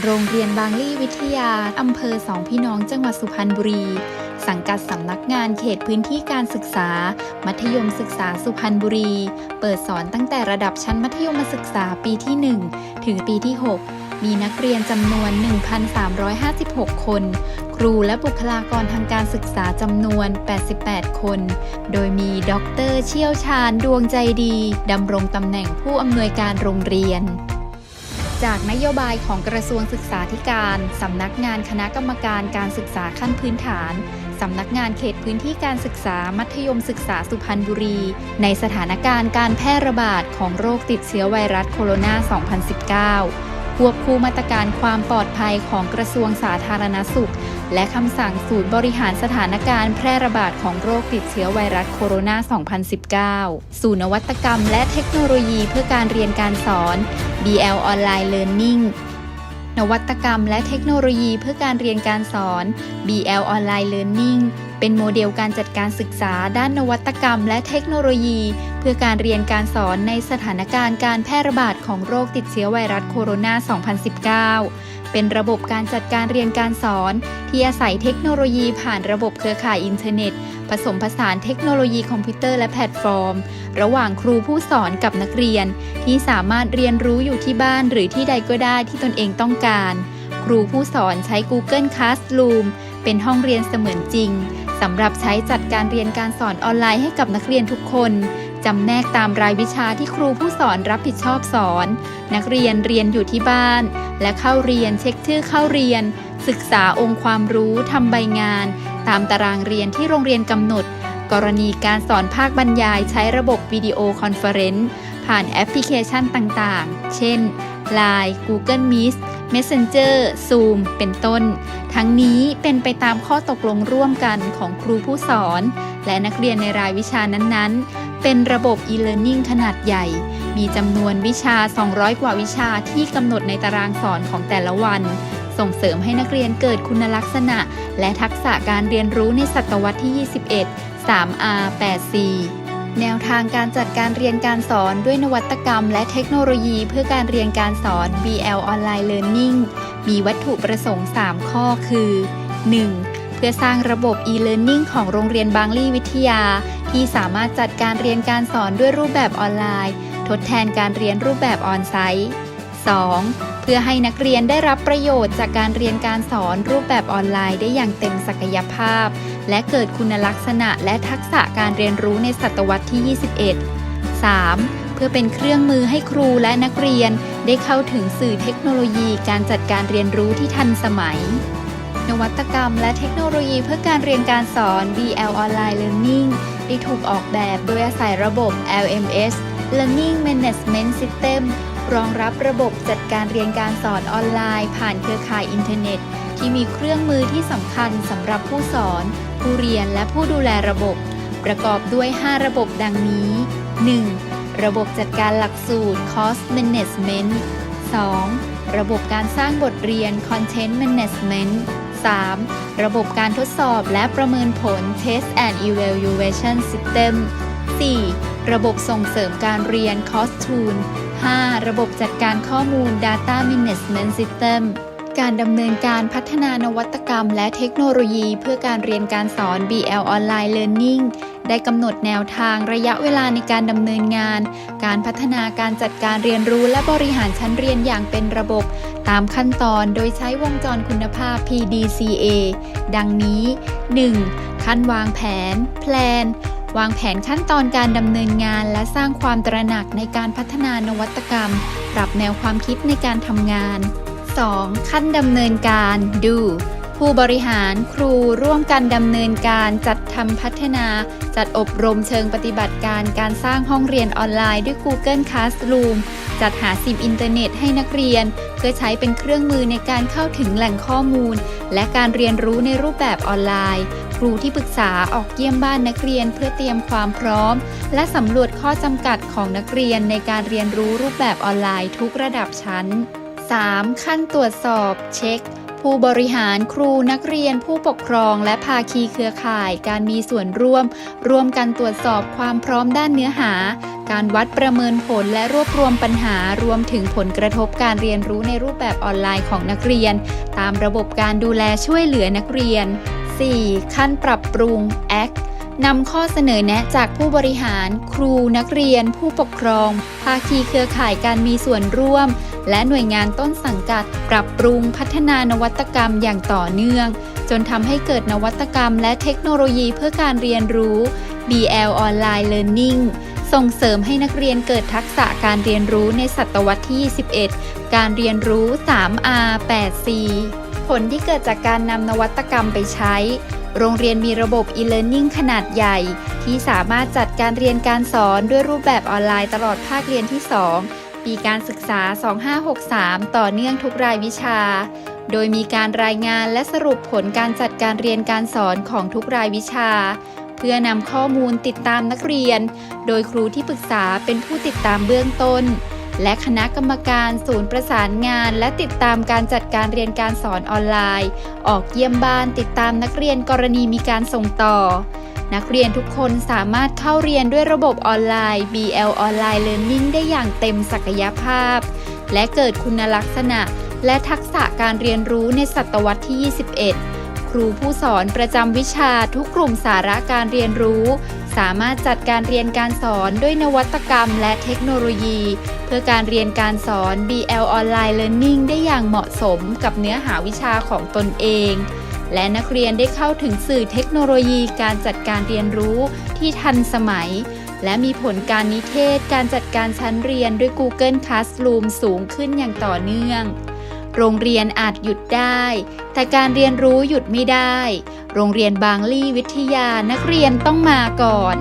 โรงเรียนบางลี่วิทยา อำเภอสองพี่น้องจังหวัดสุพรรณบุรี สังกัดสำนักงานเขตพื้นที่การศึกษา มัธยมศึกษาสุพรรณบุรี เปิดสอนตั้งแต่ระดับชั้นมัธยมศึกษาปีที่ 1 ถึงปีที่ 6 มีนักเรียนจำนวน 1,356 คน ครูและบุคลากรทางการศึกษาจำนวน 88 คน โดยมีด็อกเตอร์เชี่ยวชาญดวงใจดีดำรงตำแหน่งผู้อำนวยการโรงเรียน จากนโยบายของกระทรวงศึกษาธิการ สำนักงานคณะกรรมการการศึกษาขั้นพื้นฐาน สำนักงานเขตพื้นที่การศึกษามัธยมศึกษาสุพรรณบุรี ในสถานการณ์การแพร่ระบาดของโรคติดเชื้อไวรัสโคโรนา 2019 ควบคู่มาตรการความปลอดภัยของกระทรวงสาธารณสุข และคำสั่งศูนย์บริหารสถานการณ์แพร่ระบาดของโรคติดเชื้อไวรัสโคโรนา 2019 สู่นวัตกรรมและเทคโนโลยีเพื่อการเรียนการสอน BL Online Learning นวัตกรรมและเทคโนโลยีเพื่อการเรียนการสอน BL Online Learning เป็นโมเดลการจัดการศึกษาด้านนวัตกรรมและเทคโนโลยี เพื่อการเรียนการสอนในสถานการณ์การแพร่ระบาดของโรคติดเชื้อไวรัสโคโรนา 2019 เป็นระบบการจัดการเรียนการสอน ที่อาศัยเทคโนโลยีผ่านระบบเครือข่ายอินเทอร์เน็ต ผสมผสานเทคโนโลยีคอมพิวเตอร์และแพลตฟอร์ม ระหว่างครูผู้สอนกับนักเรียน ที่สามารถเรียนรู้อยู่ที่บ้านหรือที่ใดก็ได้ที่ตนเองต้องการ ครูผู้สอนใช้ Google Classroom เป็นห้องเรียนเสมือนจริงสำหรับใช้จัดการเรียนการสอนออนไลน์ให้กับนักเรียนทุกคน จำแนกตามรายวิชาที่ครูผู้สอนรับผิดชอบสอน นักเรียนเรียนอยู่ที่บ้าน และเข้าเรียนเช็คชื่อเข้าเรียน ศึกษาองค์ความรู้ทำใบงาน ตามตารางเรียนที่โรงเรียนกำหนด กรณีการสอนภาคบรรยายใช้ระบบวิดีโอคอนเฟอเรนซ์ผ่านแอปพลิเคชันต่างๆ เช่น Line Google Meet Messenger Zoom เป็นต้น ทั้งนี้เป็นไปตามข้อตกลงร่วมกันของครูผู้สอน และนักเรียนในรายวิชานั้นๆ เป็นระบบ e-learning ขนาดใหญ่ มีจำนวนวิชา 200 กว่าวิชาที่กำหนดในตารางสอนของแต่ละวัน ส่งเสริมให้นักเรียนเกิดคุณลักษณะ และทักษะการเรียนรู้ในศตวรรษที่ 21 3R 8 4แนวทางการจัดการเรียนการสอนด้วยนวัตกรรม และเทคโนโลยีเพื่อการเรียนการสอน BL Online Learning มีวัตถุประสงค์ 3 ข้อคือ 1. เพื่อสร้างระบบ e-learning ของโรงเรียนบางลี่วิทยา ที่สามารถจัดการเรียนการสอนด้วยรูปแบบออนไลน์ ทดแทนการเรียนรูปแบบออนไซต์ 2. เพื่อให้นักเรียนได้รับประโยชน์จากการเรียนการสอนรูปแบบออนไลน์ได้อย่างเต็มศักยภาพ และเกิดคุณลักษณะและทักษะการเรียนรู้ในศตวรรษที่ 21 3. เพื่อเป็นเครื่องมือให้ครูและนักเรียน ได้เข้าถึงสื่อเทคโนโลยีการจัดการเรียนรู้ที่ทันสมัย นวัตกรรมและเทคโนโลยีเพื่อการเรียนการสอน BL Online Learning ได้ถูกออกแบบโดยอาศัยระบบ LMS Learning Management System รองรับระบบจัดการเรียนการสอนออนไลน์ ผ่านเครือข่ายอินเทอร์เน็ต ที่มีเครื่องมือที่สำคัญสำหรับผู้สอน ผู้เรียนและผู้ดูแลระบบ ประกอบด้วย 5 ระบบดังนี้ 1. ระบบจัดการหลักสูตร Course Management 2. ระบบการสร้างบทเรียน Content Management 3. ระบบการทดสอบและประเมินผล Test and Evaluation System 4. ระบบส่งเสริมการเรียน Course Tool 5. ระบบจัดการข้อมูล Data Management System การดำเนินการพัฒนานวัตกรรมและเทคโนโลยีเพื่อการเรียนการสอน BL Online Learning ได้กำหนดแนวทางระยะเวลาในการดำเนินงาน การพัฒนาการจัดการเรียนรู้และบริหารชั้นเรียนอย่างเป็นระบบ ตามขั้นตอนโดยใช้วงจรคุณภาพ PDCA ดังนี้ 1. ขั้นวางแผน แพลนวางแผนขั้นตอนการดำเนินงานและสร้างความตระหนักในการพัฒนานวัตกรรม ปรับแนวความคิดในการทำงาน 2. ขั้นดำเนินการ do ผู้บริหารครูร่วมกันดำเนินการจัดทำพัฒนา จัดอบรมเชิงปฏิบัติการการสร้างห้องเรียนออนไลน์ด้วย Google Classroom จัดหาซิมอินเทอร์เน็ตให้นักเรียน เพื่อใช้เป็นเครื่องมือในการเข้าถึงแหล่งข้อมูล และการเรียนรู้ในรูปแบบออนไลน์ ครูที่ปรึกษาออกเยี่ยมบ้านนักเรียนเพื่อเตรียมความพร้อม และสำรวจข้อจำกัดของนักเรียนในการเรียนรู้รูปแบบออนไลน์ทุกระดับชั้น 3. ขั้นตรวจสอบเช็ค ผู้บริหารครูนักเรียนผู้ปกครอง และภาคีเครือข่าย การมีส่วนร่วม ร่วมกันตรวจสอบความพร้อมด้านเนื้อหา การวัดประเมินผลและรวบรวมปัญหารวมถึงผลกระทบการเรียนรู้ในรูปแบบออนไลน์ของนักเรียน ตามระบบการดูแลช่วยเหลือนักเรียน 4. ขั้นปรับปรุง Act นำข้อเสนอแนะจากผู้บริหาร ครูนักเรียน ผู้ปกครอง ภาคีเครือข่ายการมีส่วนร่วม และหน่วยงานต้นสังกัด ปรับปรุงพัฒนานวัตกรรมอย่างต่อเนื่อง จนทำให้เกิดนวัตกรรมและเทคโนโลยีเพื่อการเรียนรู้ BL Online Learning ส่งเสริมให้นักเรียนเกิดทักษะการเรียนรู้ในศตวรรษที่ 21 การเรียนรู้ 3R 8C ผลที่เกิดจากการนำนวัตกรรมไปใช้ โรงเรียนมีระบบ e-learning ขนาดใหญ่ ที่สามารถจัดการเรียนการสอนด้วยรูปแบบออนไลน์ตลอดภาคเรียนที่ 2 ปีการศึกษา 2563 ต่อเนื่องทุกรายวิชา โดยมีการรายงานและสรุปผลการจัดการเรียนการสอนของทุกรายวิชา เพื่อนำข้อมูลติดตามนักเรียน โดยครูที่ปรึกษาเป็นผู้ติดตามเบื้องต้น และคณะกรรมการศูนย์ประสานงาน และติดตามการจัดการเรียนการสอนออนไลน์ ออกเยี่ยมบ้านติดตามนักเรียนกรณีมีการส่งต่อ นักเรียนทุกคนสามารถเข้าเรียนด้วยระบบออนไลน์ BL Online Learning ได้อย่างเต็มศักยภาพ และเกิดคุณลักษณะ และทักษะการเรียนรู้ในศตวรรษที่ 21 ครูผู้สอนประจำวิชาทุกกลุ่มสาระการเรียนรู้ สามารถจัดการเรียนการสอนด้วยนวัตกรรมและเทคโนโลยี เพื่อการเรียนการสอน BL Online Learning ได้อย่างเหมาะสมกับเนื้อหาวิชาของตนเอง และนักเรียนได้เข้าถึงสื่อเทคโนโลยีการจัดการเรียนรู้ที่ทันสมัย และมีผลการนิเทศการจัดการชั้นเรียนด้วย Google Classroom สูงขึ้นอย่างต่อเนื่อง โรงเรียนอาจหยุดได้ แต่การเรียนรู้หยุดไม่ได้ โรงเรียนบางลี่วิทยานักเรียนต้องมาก่อน